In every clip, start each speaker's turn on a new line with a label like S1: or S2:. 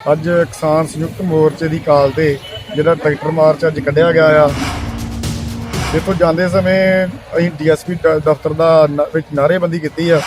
S1: ਅੱਜ ਕਿਸਾਨ ਸੰਯੁਕਤ ਮੋਰਚੇ ਦੀ ਕਾਲ ਤੇ ਜਿਹੜਾ ਟਰੈਕਟਰ ਮਾਰਚ ਅੱਜ ਕੱਢਿਆ ਗਿਆ ਆ। ਇੱਥੋਂ ਜਾਂਦੇ ਸਮੇਂ ਅਸੀਂ ਡੀਐਸਪੀ ਦਫ਼ਤਰ ਦਾ ਵਿੱਚ ਨਾਅਰੇਬੰਦੀ ਕੀਤੀ ਆ।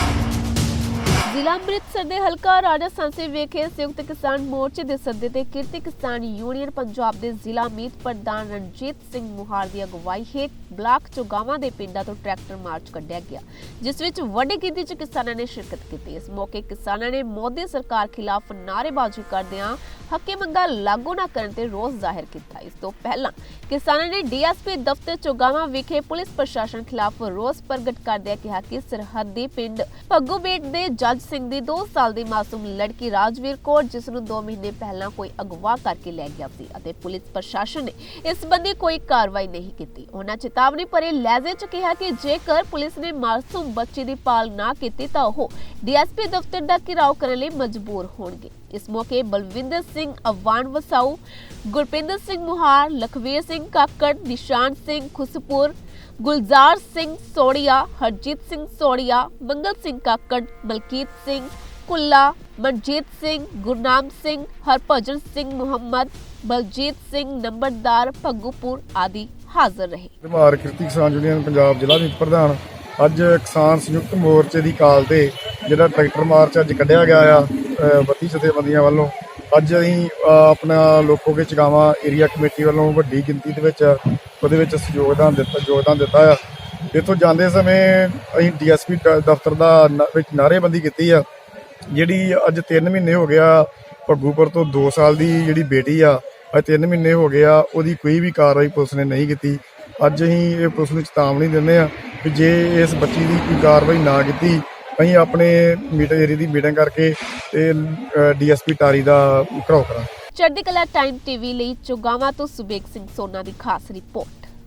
S2: ਜ਼ਿਲ੍ਹਾ ਅੰਮ੍ਰਿਤਸਰ ਦੇ ਹਲਕਾ ਰਾਜਾ ਸੰਸੇ ਵਿਖੇ ਸੰਯੁਕਤ ਕਿਸਾਨ ਮੋਰਚੇ ਦੇ ਸੱਦੇ ਤੇ ਕਿਰਤੀ ਕਿਸਾਨ ਯੂਨੀਅਨ ਪੰਜਾਬ ਦੇ ਜ਼ਿਲ੍ਹਾ ਮੀਤ ਪ੍ਰਧਾਨ ਰਣਜੀਤ ਸਿੰਘ ਮੁਹਾਰ ਦੀ ਅਗਵਾਈ ਹੇਠ ਬਲਾਕ ਚੋਗਾਵਾਂ ਦੇ ਪਿੰਡਾਂ ਤੋਂ ਟਰੈਕਟਰ ਮਾਰਚ ਕੱਢਿਆ ਗਿਆ, ਜਿਸ ਵਿੱਚ ਵੱਡੀ ਗਿਣਤੀ 'ਚ ਕਿਸਾਨਾਂ ਨੇ ਸ਼ਿਰਕਤ ਕੀਤੀ। ਇਸ ਮੌਕੇ ਕਿਸਾਨਾਂ ਨੇ ਮੋਦੀ ਸਰਕਾਰ ਖਿਲਾਫ ਨਾਅਰੇਬਾਜ਼ੀ ਕਰਦਿਆਂ ਹੱਕੀ ਮੰਗਾਂ ਲਾਗੂ ਨਾ ਕਰਨ ਤੇ ਰੋਸ ਜ਼ਾਹਿਰ ਕੀਤਾ। ਇਸ ਤੋਂ ਪਹਿਲਾਂ ਕਿਸਾਨਾਂ ਨੇ ਡੀਐਸਪੀ ਦਫ਼ਤਰ ਚੋਗਾਵਾਂ ਵਿਖੇ ਪੁਲਿਸ ਪ੍ਰਸ਼ਾਸਨ ਖਿਲਾਫ ਰੋਸ ਪ੍ਰਗਟ ਕਰਦਿਆਂ ਕਿਹਾ ਕਿ ਸਰਹੱਦੀ ਪਿੰਡ ਭੱਗੂਬੇਟ ਦੇ ਜੱਜ ਸਿੰਘ ਦੀ 2 ਸਾਲ ਦੀ ਮਾਸੂਮ ਲੜਕੀ ਰਾਜਵੀਰ ਕੌਰ, ਜਿਸ ਨੂੰ 2 ਮਹੀਨੇ ਪਹਿਲਾਂ ਕੋਈ ਅਗਵਾ ਕਰਕੇ ਲੈ ਗਿਆ ਸੀ ਅਤੇ ਪੁਲਿਸ ਪ੍ਰਸ਼ਾਸਨ ਨੇ ਇਸ ਸੰਬੰਧੀ ਕੋਈ ਕਾਰਵਾਈ ਨਹੀਂ ਕੀਤੀ। ਉਹਨਾਂ ਚੇਤਾਵਨੀ ਭਰੇ ਲਹਿਜ਼ੇ 'ਚ ਕਿਹਾ ਕਿ ਜੇਕਰ ਪੁਲਿਸ ਨੇ ਮਾਸੂਮ ਬੱਚੇ ਦੀ ਪਾਲ ਨਾ ਕੀਤੀ ਤਾਂ ਉਹ ਡੀਐਸਪੀ ਦਫ਼ਤਰ ਦਾ ਘਿਰਾਓ ਕਰਨ ਲਈ ਮਜਬੂਰ ਹੋਣਗੇ। ਇਸ ਮੌਕੇ ਬਲਵਿੰਦਰ ਸਿੰਘ, ਅਵਾਨ ਵਸਾਉ ਗੁਰਪਿੰਦਰ ਸਿੰਘ ਮੁਹਾਰ, ਲਖਵੀਰ ਸਿੰਘ ਕਾਕੜ, ਨਿਸ਼ਾਨ ਸਿੰਘ ਖੁਸਪੁਰ ਗੁਲਜ਼ਾਰ ਸਿੰਘ ਸੋੜੀਆ ਹਰਜੀਤ ਸਿੰਘ ਸੋੜੀਆ ਮੰਗਲ ਸਿੰਘ ਕਾਕੜ ਮਲਕੀਤ ਸਿੰਘ ਕੁੱਲਾ ਮਨਜੀਤ ਸਿੰਘ ਗੁਰਨਾਮ ਸਿੰਘ ਹਰਭਜਨ ਸਿੰਘ ਮੁਹੰਮਦ ਬਲਜੀਤ ਸਿੰਘ ਨੰਬਰਦਾਰ ਭੱਗੂਪੁਰ ਆਦਿ ਹਾਜ਼ਰ ਰਹੇ।
S1: ਬਿਮਾਰ ਕਿਰਤੀ ਕਿਸਾਨ ਯੂਨੀਅਨ ਪੰਜਾਬ ਜ਼ਿਲ੍ਹਾ ਮੀਤ ਪ੍ਰਧਾਨ ਅੱਜ ਕਿਸਾਨ ਸੰਯੁਕਤ ਮੋਰਚੇ ਦੀ ਕਾਲ ਤੇ ਜਿਹੜਾ ਟਰੈਕਟਰ ਮਾਰਚ ਅੱਜ ਕੱਢਿਆ ਗਿਆ ਆ ਅ, ਬੱਤੀ ਜਥੇਬੰਦੀਆਂ ਵੱਲੋਂ ਅੱਜ ਅਸੀਂ ਅ, ਆਪਣਾ ਲੋਕੋ ਕੇ ਚਗਾਵਾ ਏਰੀਆ ਕਮੇਟੀ ਵੱਲੋਂ ਵੱਡੀ ਗਿਣਤੀ ਦੇ ਵਿੱਚ ਉਹਦੇ ਵਿੱਚ ਯੋਗਦਾਨ ਦਿੱਤਾ ਯੋਗਦਾਨ ਦਿੱਤਾ ਆ। ਇੱਥੋਂ ਜਾਂਦੇ ਸਮੇਂ ਅਸੀਂ ਡੀਐਸਪੀ ਦਫ਼ਤਰ ਦਾ ਨ- ਵਿੱਚ ਨਾਅਰੇਬੰਦੀ ਕੀਤੀ ਆ ਜਿਹੜੀ ਅੱਜ 3 ਮਹੀਨੇ ਹੋ ਗਿਆ ਭੱਗੂਪੁਰ ਤੋਂ 2 ਸਾਲ ਦੀ ਜਿਹੜੀ ਬੇਟੀ ਆ ਅੱਜ 3 ਮਹੀਨੇ ਹੋ ਗਿਆ ਉਹਦੀ ਕੋਈ ਵੀ ਕਾਰਵਾਈ ਪੁਲਿਸ ਨੇ ਨਹੀਂ ਕੀਤੀ। ਅੱਜ ਅਸੀਂ ਇਹ ਪੁਲਿਸ ਨੂੰ ਚੇਤਾਵਨੀ ਦਿੰਦੇ ਆ ਕਿ ਜੇ ਇਸ ਬੱਚੀ ਦੀ ਕੋਈ ਕਾਰਵਾਈ ਨਾ ਕੀਤੀ ਅਸੀਂ ਆਪਣੇ ਮੀਟਰ ਏਰੀਆ ਦੀ ਮੀਟਿੰਗ ਕਰਕੇ ਤੇ ਡੀਐਸਪੀ ਟਾਰੀ ਦਾ ਘਰਾਓ ਕਰਾਂਗੇ।
S2: ਚੜ੍ਹਦੀ ਕਲਾ ਟਾਈਮ ਟੀਵੀ ਲਈ ਚੋਗਾਵਾਂ ਤੋਂ ਸੁਬੇਗ ਸਿੰਘ ਸੋਨਾ ਦੀ ਖਾਸ ਰਿਪੋਰਟ।